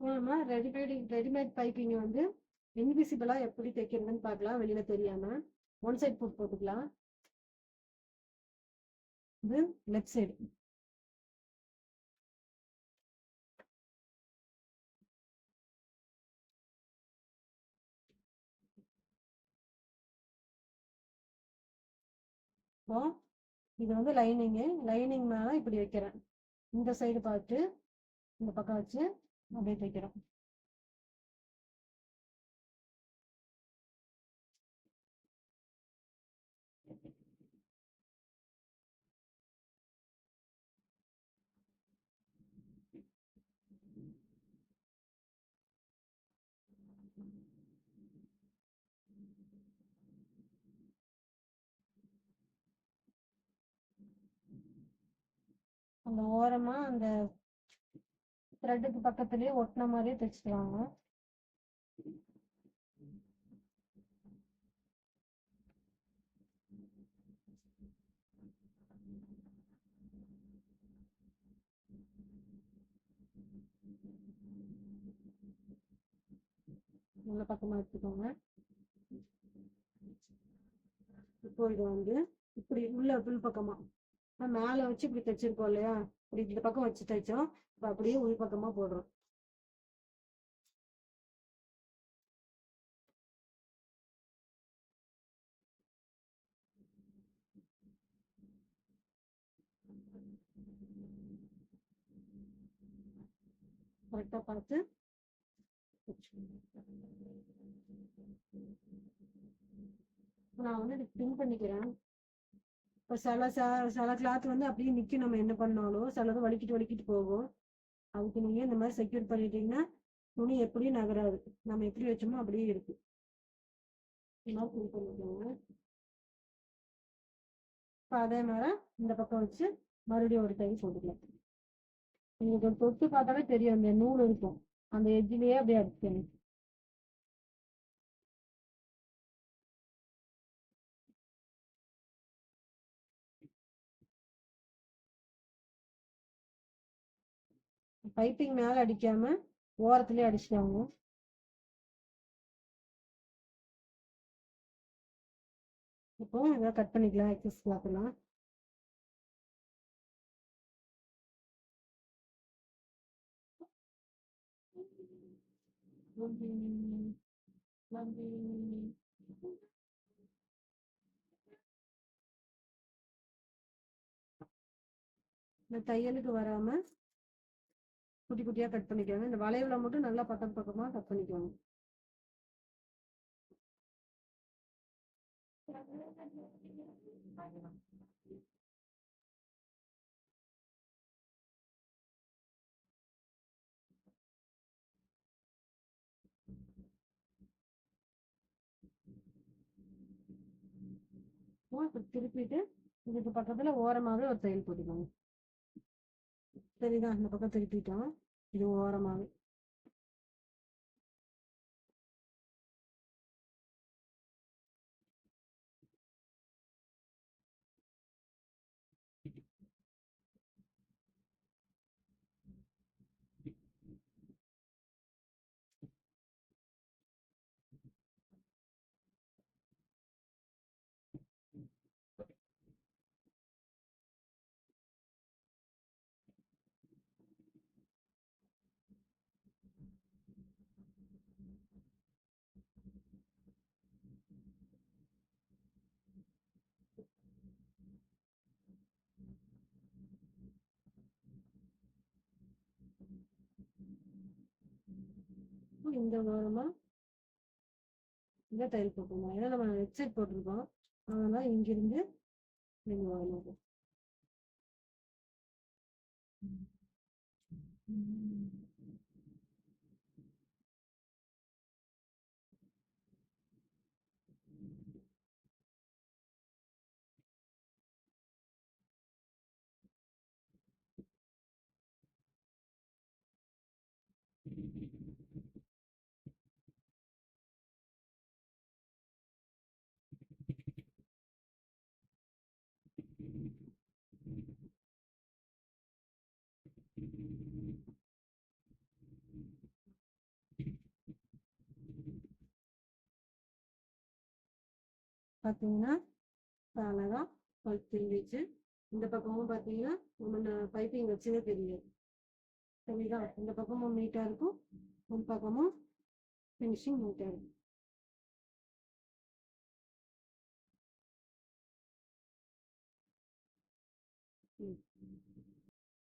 நம்ம readymade readymade piping வந்து இன்விசிபிளா எப்படி தைக்கிறதுன்னு பார்க்கலாம். வெளியில தெரியாம ஒன் சைட் ஃபுட் போட்டுக்கலாம். இது லெஃப்ட் சைடு. இப்போ இது வந்து லைனிங்கு. லைனிங் மேலே இப்படி வைக்கிறேன். இந்த சைடு பார்த்து இந்த பக்கம் வச்சு அப்படியே தைக்கிறோம் அந்த ஓரமா அந்த த்ரெட்டுக்கு பக்கத்துலேயே ஒட்டின மாதிரியே தைச்சிட்டு வாங்க நல்ல பக்கமா எடுத்துக்கோங்க. இப்போ இது வந்து இப்படி உள்ள பின் பக்கமா மேல வச்சு இப்படி தைச்சிருக்கோம் இல்லையா? இப்படி இந்த பக்கம் வச்சு தைச்சோம் இப்ப அப்படியே உள் பக்கமா போடுறோம். கரெக்டா பார்த்து நான் வந்து பின் பண்ணிக்கிறேன். இப்போ சில சில கிளாத் வந்து அப்படியே நிற்கும் நம்ம என்ன பண்ணாலும் சிலது வலிக்கிட்டு வலிக்கிட்டு போகும். அதுக்கு நீங்கள் இந்த மாதிரி செக்யூர் பண்ணிட்டீங்கன்னா துணி எப்படியும் நகராது. நம்ம எப்படி வச்சோமோ அப்படியே இருக்கு இந்த இப்போ அதே மாதிரி இந்த பக்கம் வச்சு மறுபடியும் ஒரு தையல் போட்டுக்கலாம். உங்களுக்கு தொட்டு பார்த்தாலே தெரியும். அந்த நூல் இருக்கும். அந்த எஜ்ஜிலேயே அப்படியே அடிக்கணும் பைப்பிங் மேல அடிக்காம ஓரத்துலயே அடிச்சிட்டாங்க இப்போ இதை கட் பண்ணிக்கலாம் எக்ஸஸ் கிளாத் எல்லாம். தையலுக்கு வராம குட்டி குட்டியா கட் பண்ணிக்கோங்க இந்த வளைவுல மட்டும் நல்லா பக்கம் பக்கமா கட் பண்ணிக்கோங்க திருப்பிட்டு இதுக்கு பக்கத்துல ஓரமாவே ஒரு தையல் போட்டுக்கோங்க சரிதான் இந்த பக்கம் திருப்பிட்டோம் இது ஓரமாவே. இருக்கும் இந்த வாரமா? இந்த தையல் போட்டுருவோம் ஏன்னா நம்ம ஹெட்செட் போட்டிருக்கோம். அதனால இங்கிருந்து வெளி ஓரமாக Mm-hmm. பாத்தீங்கன்னா அழகா அழகாக தெரிஞ்சிச்சு இந்த பக்கமும் பாத்தீங்கன்னா நம்ம பைப்பிங் வச்சுன்னு தெரியாது சரிங்களா? இந்த பக்கமும் நீட்டா இருக்கும். உன் பக்கமும் ஃபினிஷிங் நீட்டா இருக்கும்.